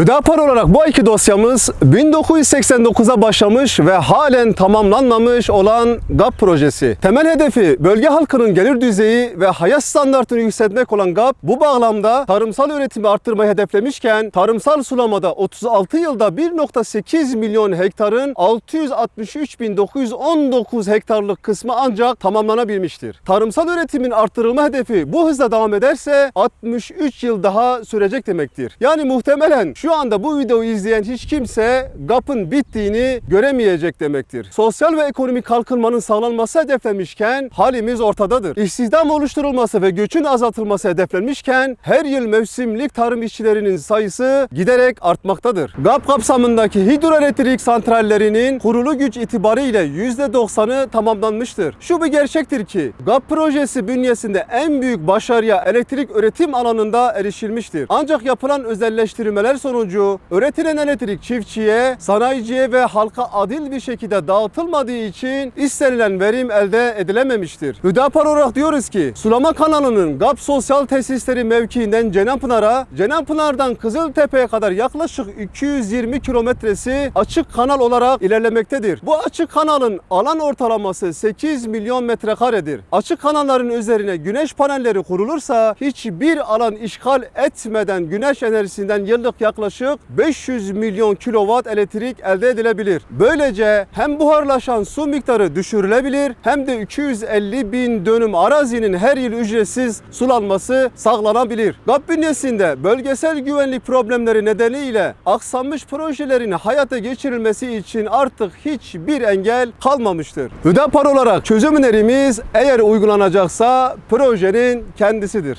Hüdapar olarak bu iki dosyamız 1989'a başlamış ve halen tamamlanmamış olan GAP projesi. Temel hedefi bölge halkının gelir düzeyi ve hayat standartını yükseltmek olan GAP bu bağlamda tarımsal üretimi arttırmayı hedeflemişken tarımsal sulamada 36 yılda 1.8 milyon hektarın 663.919 hektarlık kısmı ancak tamamlanabilmiştir. Tarımsal üretimin arttırılma hedefi bu hızla devam ederse 63 yıl daha sürecek demektir. Yani muhtemelen şu anda bu videoyu izleyen hiç kimse GAP'ın bittiğini göremeyecek demektir. Sosyal ve ekonomik kalkınmanın sağlanması hedeflenmişken halimiz ortadadır. İstihdam oluşturulması ve göçün azaltılması hedeflenmişken her yıl mevsimlik tarım işçilerinin sayısı giderek artmaktadır. GAP kapsamındaki hidroelektrik santrallerinin kurulu güç itibariyle %90'ı tamamlanmıştır. Şu bir gerçektir ki GAP projesi bünyesinde en büyük başarıya elektrik üretim alanında erişilmiştir. Ancak yapılan özelleştirmeler sonucu üretilen elektrik çiftçiye, sanayiciye ve halka adil bir şekilde dağıtılmadığı için istenilen verim elde edilememiştir. Hüdapar olarak diyoruz ki sulama kanalının GAP sosyal tesisleri mevkiinden Cenapınar'a, Cenapınar'dan Kızıltepe'ye kadar yaklaşık 220 kilometresi açık kanal olarak ilerlemektedir. Bu açık kanalın alan ortalaması 8 milyon metrekaredir. Açık kanalların üzerine güneş panelleri kurulursa hiçbir alan işgal etmeden güneş enerjisinden yıllık yaklaşık 500 milyon kilowatt elektrik elde edilebilir. Böylece hem buharlaşan su miktarı düşürülebilir hem de 250 bin dönüm arazinin her yıl ücretsiz sulanması sağlanabilir. GAP bünyesinde bölgesel güvenlik problemleri nedeniyle aksanmış projelerin hayata geçirilmesi için artık hiçbir engel kalmamıştır. Hüdapar olarak çözüm önerimiz eğer uygulanacaksa projenin kendisidir.